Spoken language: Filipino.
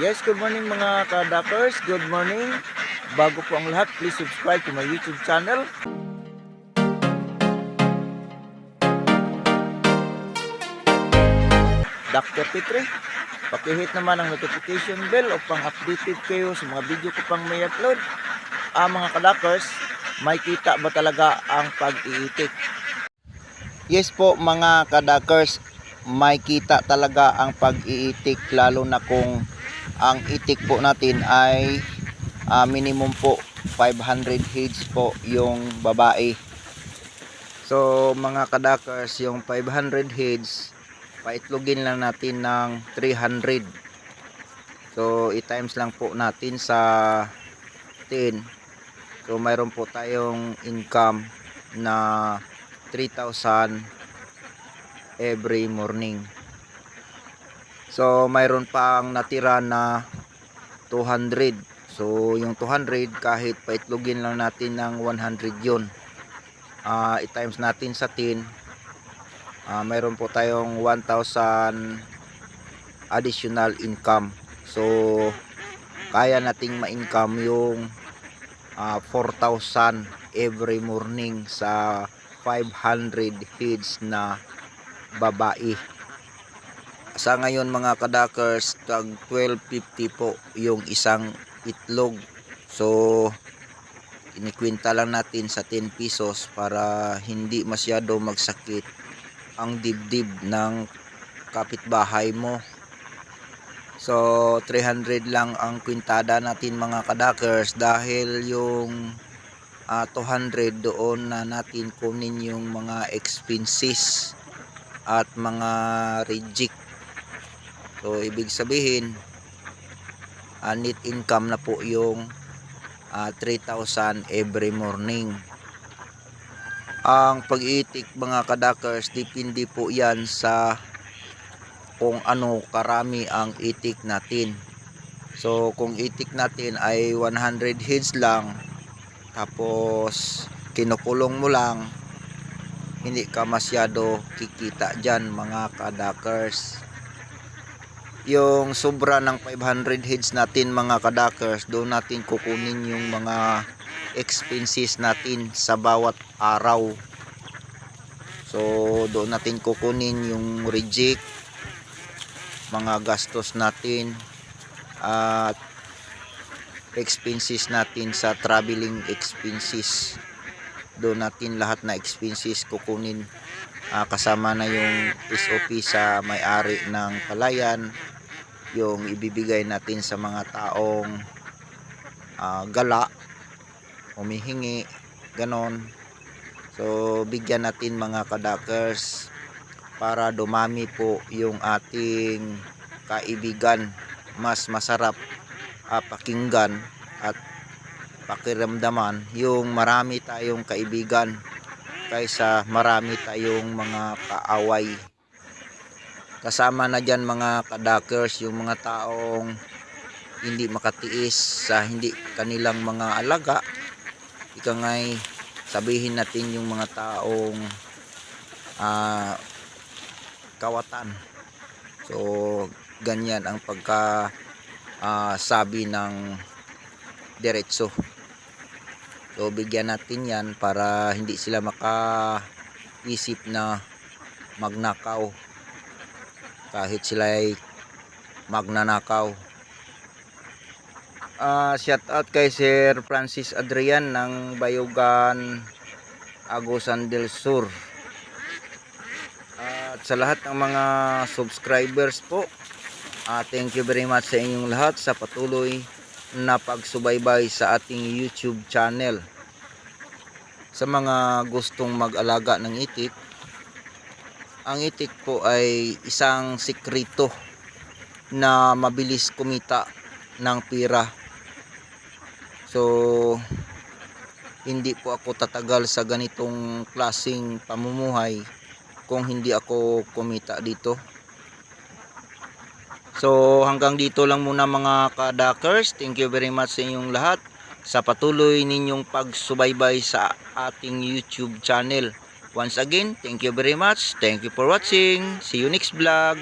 Yes, good morning mga kadakers. Good morning. Bago po ang lahat, please subscribe to my YouTube channel. Dr. Petri, pakihit naman ang notification bell upang updated kayo sa mga video ko pang may upload. Ah, mga kadakers, may kita ba talaga ang pag-iitik? Yes po mga kadakers, may kita talaga ang pag-iitik lalo na kung ang itik po natin ay ah, minimum po 500 heads po yung babae. So mga kadakers, yung 500 heads, paitlogin lang natin ng 300. So i-times lang po natin sa 10. So mayroon po tayong income na 3,000 every morning. So mayroon pang natira na 200. So yung 200 kahit paitlogin lang natin ng 100 yun. Ah, i-times natin sa 10. Ah, mayroon po tayong 1,000 additional income. So kaya nating ma-income yung ah, 4,000 every morning sa 500 heads na babae. Sa ngayon mga kadakers, tag 12.50 po yung isang itlog. So, inikwenta lang natin sa 10 pesos para hindi masyado magsakit ang dibdib ng kapitbahay mo. So, 300 lang ang kwintada natin mga kadakers dahil yung ah, 200 doon na natin kunin yung mga expenses at mga reject. So, ibig sabihin, ah, net income na po yung ah, 3,000 every morning. Ang pag-itik mga kadakers, depende po yan sa kung ano karami ang itik natin. So, kung itik natin ay 100 heads lang, tapos kinukulong mo lang, hindi ka masyado kikita dyan mga kadakers yung sobra ng 500 heads natin mga kadakers doon natin kukunin yung mga expenses natin sa bawat araw. So doon natin kukunin yung reject mga gastos natin at expenses natin sa traveling expenses. Doon natin lahat na expenses kukunin Ah, kasama na yung SOP sa may-ari ng palayan yung ibibigay natin sa mga taong ah, gala humihingi ganon. So bigyan natin mga kadakers para dumami po yung ating kaibigan. Mas masarap ah, pakinggan at pakiramdaman yung marami tayong kaibigan kaysa marami tayong mga kaaway. Kasama na dyan mga kadakers yung mga taong hindi makatiis sa hindi kanilang mga alaga. Ika ngay sabihin natin yung mga taong ah, kawatan. So ganyan ang pagka ah, sabi ng diretso So bigyan natin yan para hindi sila makaisip na magnakaw kahit sila ay magnanakaw. Ah, shout out kay Sir Francis Adrian ng Bayugan Agusan del Sur. At sa lahat ng mga subscribers po, ah, thank you very much sa inyong lahat sa patuloy na pagsubaybay sa ating YouTube channel. Sa mga gustong mag-alaga ng itik, ang itik po ay isang sikreto na mabilis kumita ng pira. So, hindi po ako tatagal sa ganitong klasing pamumuhay kung hindi ako kumita dito. So hanggang dito lang muna mga kadakers. Thank you very much sa inyong lahat sa patuloy ninyong pagsubaybay sa ating YouTube channel. Once again, thank you very much. Thank you for watching. See you next vlog.